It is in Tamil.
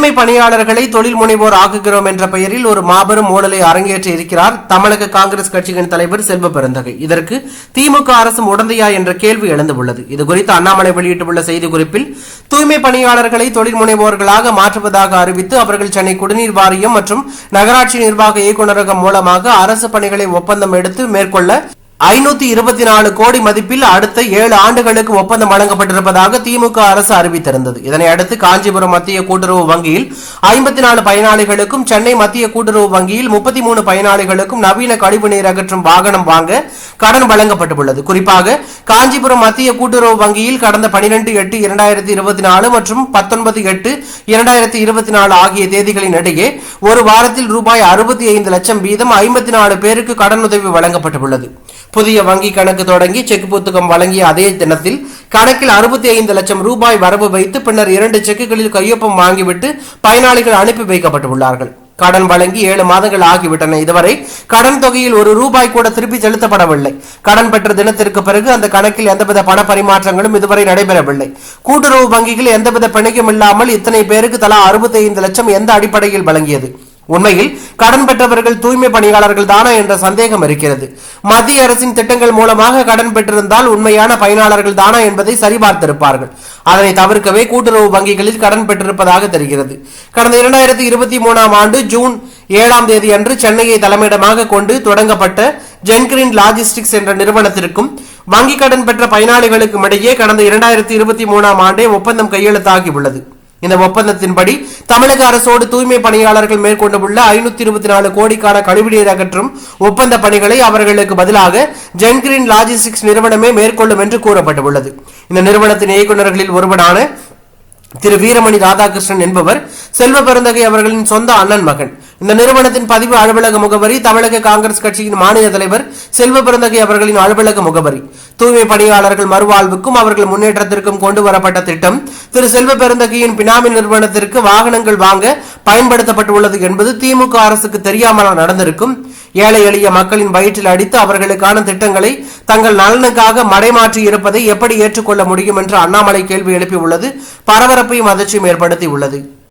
தூய்மை பணியாளர்களை தொழில் முனைவோர் ஆக்குகிறோம் என்ற பெயரில் ஒரு மாபெரும் ஊழலை அரங்கேற்றி இருக்கிறார் தமிழக காங்கிரஸ் கட்சியின் தலைவர் செல்வ பெருந்தகை. இதற்கு திமுக அரசும் உடந்தையா என்ற கேள்வி எழுந்துள்ளது. இதுகுறித்து அண்ணாமலை வெளியிட்டுள்ள செய்திக்குறிப்பில் தூய்மை பணியாளர்களை தொழில் முனைவோர்களாக மாற்றுவதாக அறிவித்து அவர்கள் சென்னை குடிநீர் வாரியம் மற்றும் நகராட்சி நிர்வாக இயக்குநரகம் மூலமாக அரசு பணிகளை ஒப்பந்தம் எடுத்து மேற்கொள்ள ஐநூத்தி இருபத்தி நாலு கோடி மதிப்பில் அடுத்த ஏழு ஆண்டுகளுக்கு ஒப்பந்தம் வழங்கப்பட்டிருப்பதாக திமுக அரசு அறிவித்திருந்தது. இதனை அடுத்து காஞ்சிபுரம் மத்திய கூட்டுறவு வங்கியில் ஐம்பத்தி நாலு பயனாளிகளுக்கும் சென்னை மத்திய கூட்டுறவு வங்கியில் முப்பத்தி மூணு பயனாளிகளுக்கும் நவீன கழிவு நீர் அகற்றும் வாகனம் வாங்க கடன் வழங்கப்பட்டுள்ளது. குறிப்பாக காஞ்சிபுரம் மத்திய கூட்டுறவு வங்கியில் கடந்த பனிரெண்டு எட்டு இரண்டாயிரத்தி இருபத்தி நாலு மற்றும் பத்தொன்பது எட்டு இரண்டாயிரத்தி இருபத்தி நாலு ஆகிய தேதிகளின் இடையே ஒரு வாரத்தில் ரூபாய் அறுபத்தி ஐந்து லட்சம் வீதம் ஐம்பத்தி நாலு பேருக்கு கடனுதவி வழங்கப்பட்டுள்ளது. புதிய வங்கி கணக்கு தொடங்கி செக் புத்தகம் வழங்கிய அதே தினத்தில் கணக்கில் அறுபத்தி ஐந்து லட்சம் ரூபாய் வரவு வைத்து பின்னர் இரண்டு செக்குகளில் கையொப்பம் வாங்கிவிட்டு பயனாளிகள் அனுப்பி வைக்கப்பட்டுள்ளார்கள். கடன் வழங்கி ஏழு மாதங்கள் ஆகிவிட்டன. இதுவரை கடன் தொகையில் ஒரு ரூபாய் கூட திருப்பி செலுத்தப்படவில்லை. கடன் பெற்ற தினத்திற்கு பிறகு அந்த கணக்கில் எந்தவித பண பரிமாற்றங்களும் இதுவரை நடைபெறவில்லை. கூட்டுறவு வங்கிகள் எந்தவித பிணையும் இல்லாமல் இத்தனை பேருக்கு தலா அறுபத்தி ஐந்து லட்சம் எந்த அடிப்படையில் வழங்கியது? உண்மையில் கடன் பெற்றவர்கள் தூய்மை பணியாளர்கள் தானா என்ற சந்தேகம் இருக்கிறது. மத்திய அரசின் திட்டங்கள் மூலமாக கடன் பெற்றிருந்தால் உண்மையான பயனாளர்கள் தானா என்பதை சரிபார்த்திருப்பார்கள். அதனை தவிர்க்கவே கூட்டுறவு வங்கிகளில் கடன் பெற்றிருப்பதாக தெரிகிறது. கடந்த இரண்டாயிரத்தி இருபத்தி மூணாம் ஆண்டு ஜூன் ஏழாம் தேதி அன்று சென்னையை தலைமையிடமாக கொண்டு தொடங்கப்பட்ட ஜென்கிரீன் லாஜிஸ்டிக்ஸ் என்ற நிறுவனத்திற்கும் வங்கி கடன் பெற்ற பயனாளிகளுக்கும் இடையே கடந்த இரண்டாயிரத்தி இருபத்தி மூணாம் ஆண்டே ஒப்பந்தம் கையெழுத்தாகியுள்ளது. இந்த ஒப்பந்தத்தின்படி தமிழக அரசோடு தூய்மை பணியாளர்கள் மேற்கொண்டுள்ள ஐநூத்தி இருபத்தி நாலு கோடிக்கான கழிவுநீர் அகற்றும் ஒப்பந்த பணிகளை அவர்களுக்கு பதிலாக ஜென்கிரீன் லாஜிஸ்டிக்ஸ் நிறுவனமே மேற்கொள்ளும் என்று கூறப்பட்டுள்ளது. இந்த நிறுவனத்தின் இயக்குநர்களில் ஒருவரான திரு வீரமணி ராதாகிருஷ்ணன் என்பவர் செல்வ பெருந்தகை அவர்களின் சொந்த அண்ணன் மகன். இந்த நிறுவனத்தின் பதிவு அலுவலக முகவரி தமிழக காங்கிரஸ் கட்சியின் மாநில தலைவர் செல்வ பிறந்தகை அவர்களின் அலுவலக முகவரி. தூய்மை பணியாளர்கள் மறுவாழ்வுக்கும் அவர்கள் முன்னேற்றத்திற்கும் கொண்டு வரப்பட்ட திட்டம் திரு செல்வ பெருந்தகையின் பினாமி நிறுவனத்திற்கு வாகனங்கள் வாங்க பயன்படுத்தப்பட்டுள்ளது என்பது திமுக அரசுக்கு தெரியாமல் நடந்திருக்கும். ஏழை எளிய மக்களின் வயிற்றில் அடித்து அவர்களுக்கான திட்டங்களை தங்கள் நலனுக்காக மடைமாற்றி இருப்பதை எப்படி ஏற்றுக்கொள்ள முடியும் என்று அண்ணாமலை கேள்வி எழுப்பியுள்ளது. பரபரப்பையும் அதிர்ச்சியும் ஏற்படுத்தி உள்ளது